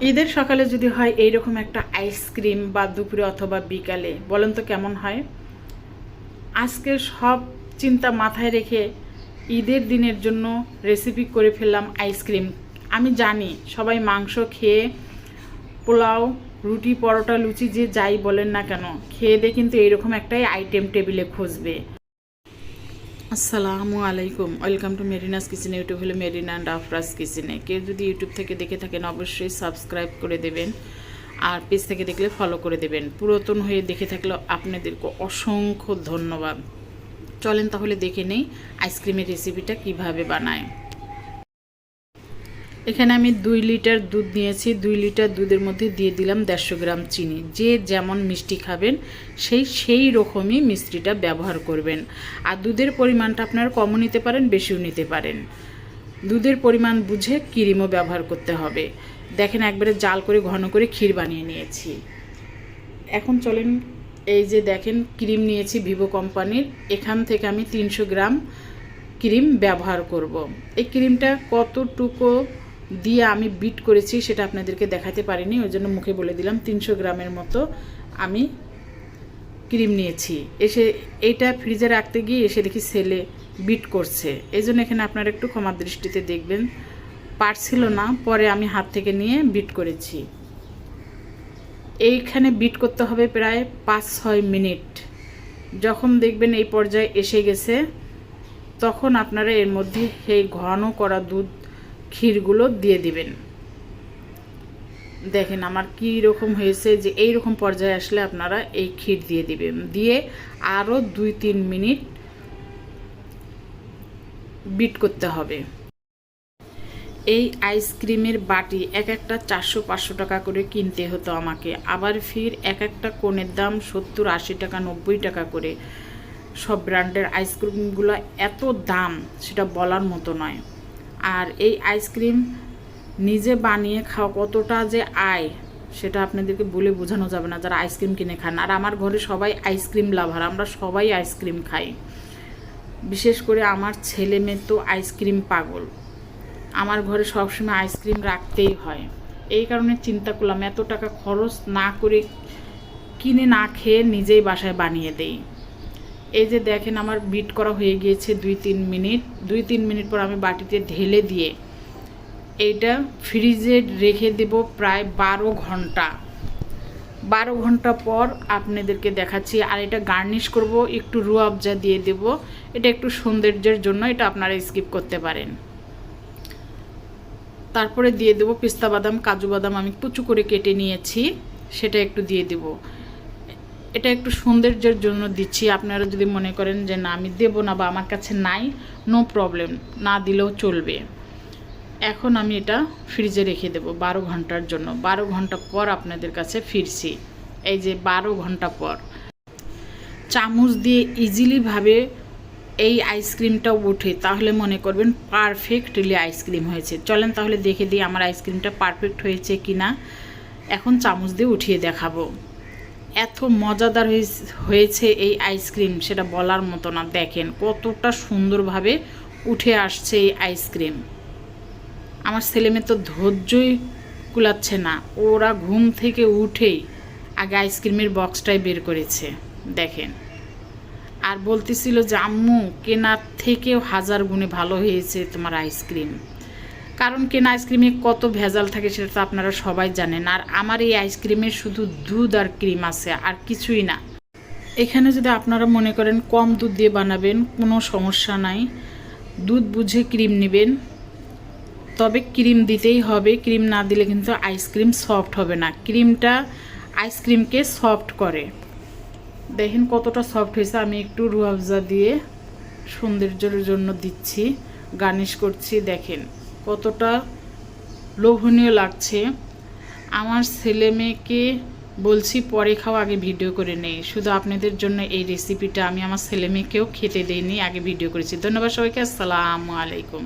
ঈদের সকালে যদি হয় এইরকম একটা আইসক্রিম বা দুপুরে অথবা বিকালে, বলেন তো কেমন হয়? আজকে সব চিন্তা মাথায় রেখে ঈদের দিনের জন্য রেসিপি করে ফেললাম আইসক্রিম আমি জানি সবাই মাংস খেয়ে পোলাও, রুটি, পরোটা, লুচি যে যাই বলেন না কেন, খেয়ে দিয়ে কিন্তু এইরকম একটাই আইটেম টেবিলে খুঁজবে। আসসালামু আলাইকুম। Welcome to Marina's kitchen, YouTube হলো মেরিনা অ্যান্ড আফরাজ কিচেনে কেউ যদি ইউটিউব থেকে দেখে থাকেন, অবশ্যই সাবস্ক্রাইব করে দেবেন আর পেজ থেকে দেখলে ফলো করে দেবেন। পুরাতন হয়ে দেখে থাকলে আপনাদেরকে অসংখ্য ধন্যবাদ। চলেন তাহলে দেখে নেই আইসক্রিমের রেসিপিটা কীভাবে বানায়। এখানে আমি দুই লিটার দুধ নিয়েছি, দুই লিটার দুধের মধ্যে দিয়ে দিলাম দেড়শো গ্রাম চিনি। যে যেমন মিষ্টি খাবেন, সেই সেই রকমই মিষ্টিটা ব্যবহার করবেন। আর দুধের পরিমাণটা আপনারা কমও নিতে পারেন, বেশিও নিতে পারেন। দুধের পরিমাণ বুঝে ক্রিমও ব্যবহার করতে হবে। দেখেন একবারে জাল করে, ঘন করে ক্ষীর বানিয়ে নিয়েছি। এখন চলেন, এই যে দেখেন ক্রিম নিয়েছি ভিভো কোম্পানির, এখান থেকে আমি তিনশো গ্রাম ক্রিম ব্যবহার করব। এই ক্রিমটা কতটুকু দিয়ে আমি বিট করেছি, সেটা আপনাদেরকে দেখাতে পারিনি, ওই জন্য মুখে বলে দিলাম, তিনশো গ্রামের মতো আমি ক্রিম নিয়েছি। এসে এইটা ফ্রিজে রাখতে গিয়ে এসে দেখি সেলে বিট করছে। এই জন্য এখানে আপনারা একটু ক্ষমার দৃষ্টিতে দেখবেন। পারছিল না, পরে আমি হাত থেকে নিয়ে বিট করেছি। এইখানে বিট করতে হবে প্রায় পাঁচ ছয় মিনিট। যখন দেখবেন এই পর্যায়ে এসে গেছে, তখন আপনারা এর মধ্যে সেই ঘন করা দুধ ক্ষীরগুলো দিয়ে দিবেন। দেখেন আমার কী রকম হয়েছে যে এই রকম পর্যায়ে আসলে আপনারা এই ক্ষীর দিয়ে দিবেন। দিয়ে আরও দুই তিন মিনিট বিট করতে হবে। এই আইসক্রিমের বাটি এক একটা চারশো পাঁচশো টাকা করে কিনতে হতো আমাকে। আবার ফির এক একটা কোণের দাম সত্তর আশি টাকা, নব্বই টাকা করে। সব ব্র্যান্ডের আইসক্রিমগুলো এত দাম, সেটা বলার মতো নয়। আর এই আইসক্রিম নিজে বানিয়ে খাওয়া কতটা যে আয়, সেটা আপনাদেরকে বলে বোঝানো যাবে না যারা আইসক্রিম কিনে খান। আর আমার ঘরে সবাই আইসক্রিম লাভার, আমরা সবাই আইসক্রিম খাই। বিশেষ করে আমার ছেলে মেয়ে তো আইসক্রিম পাগল। আমার ঘরে সবসময় আইসক্রিম রাখতেই হয়। এই কারণে চিন্তা করলাম এত টাকা খরচ না করে কিনে না খেয়ে নিজেই বাসায় বানিয়ে দেই। এই যে দেখেন আমার বিট করা হয়ে গিয়েছে দুই তিন মিনিট। দুই তিন মিনিট পর আমি বাটিতে ঢেলে দিয়ে এইটা ফ্রিজে রেখে দেব প্রায় বারো ঘণ্টা। বারো ঘণ্টা পর আপনাদেরকে দেখাচ্ছি আর এটা গার্নিশ করব, একটু রুয়াবজা দিয়ে দেব। এটা একটু সৌন্দর্যের জন্য এটা আপনারা স্কিপ করতে পারেন। তারপরে দিয়ে দেবো পিস্তা বাদাম, কাজু বাদাম আমি কুচু করে কেটে নিয়েছি, সেটা একটু দিয়ে দেব। এটা একটু সৌন্দর্যের জন্য দিচ্ছি। আপনারা যদি মনে করেন যে না, আমি দেবো না বা আমার কাছে নাই নো প্রবলেম না দিলেও চলবে। এখন আমি এটা ফ্রিজে রেখে দেব বারো ঘণ্টার জন্য। বারো ঘণ্টা পর আপনাদের কাছে ফিরছি। এই যে বারো ঘণ্টা পর। চামচ দিয়ে ইজিলিভাবে এই আইসক্রিমটা উঠে, তাহলে মনে করবেন পারফেক্টলি আইসক্রিম হয়েছে। চলেন তাহলে দেখে দিই আমার আইসক্রিমটা পারফেক্ট হয়েছে কি না এখন চামচ দিয়ে উঠিয়ে দেখাবো। এত মজাদার হয়েছে এই আইসক্রিম সেটা বলার মতো না। দেখেন কতটা সুন্দরভাবে উঠে আসছে এই আইসক্রিম আমার ছেলেমেয়ে তো ধৈর্যই কুলাচ্ছে না। ওরা ঘুম থেকে উঠেই আগে আইসক্রিমের বক্সটাই বের করেছে। দেখেন। আর বলতেছিল যে, আম্মু, কেনার থেকেও হাজার গুণে ভালো হয়েছে তোমার আইসক্রিম কারণ কেনা আইসক্রিমে কত ভেজাল থাকে সেটা তো আপনারা সবাই জানেন। আর আমার এই আইসক্রিমে শুধু দুধ আর ক্রিম আছে, আর কিছুই না। এখানে যদি আপনারা মনে করেন কম দুধ দিয়ে বানাবেন, কোনো সমস্যা নাই। দুধ বুঝে ক্রিম নেবেন। তবে ক্রিম দিতেই হবে। ক্রিম না দিলে কিন্তু আইসক্রিম সফট হবে না। ক্রিমটা আইসক্রিমকে সফট করে। দেখেন কতটা সফট হয়েছে। আমি একটু রুয়াবজা দিয়ে সৌন্দর্যের জন্য দিচ্ছি গার্নিশ করছি, দেখেন। কতটা লোভনীয় লাগছে। আমার ছেলে মেয়েকে বলছি, পরে খাওয়া আগে ভিডিও করে নেই। শুধু আপনাদের জন্য এই রেসিপিটা আমি আমার ছেলে মেয়েকেও খেতে দিইনি, আগে ভিডিও করেছি। ধন্যবাদ সবাইকে, আসসালামু আলাইকুম।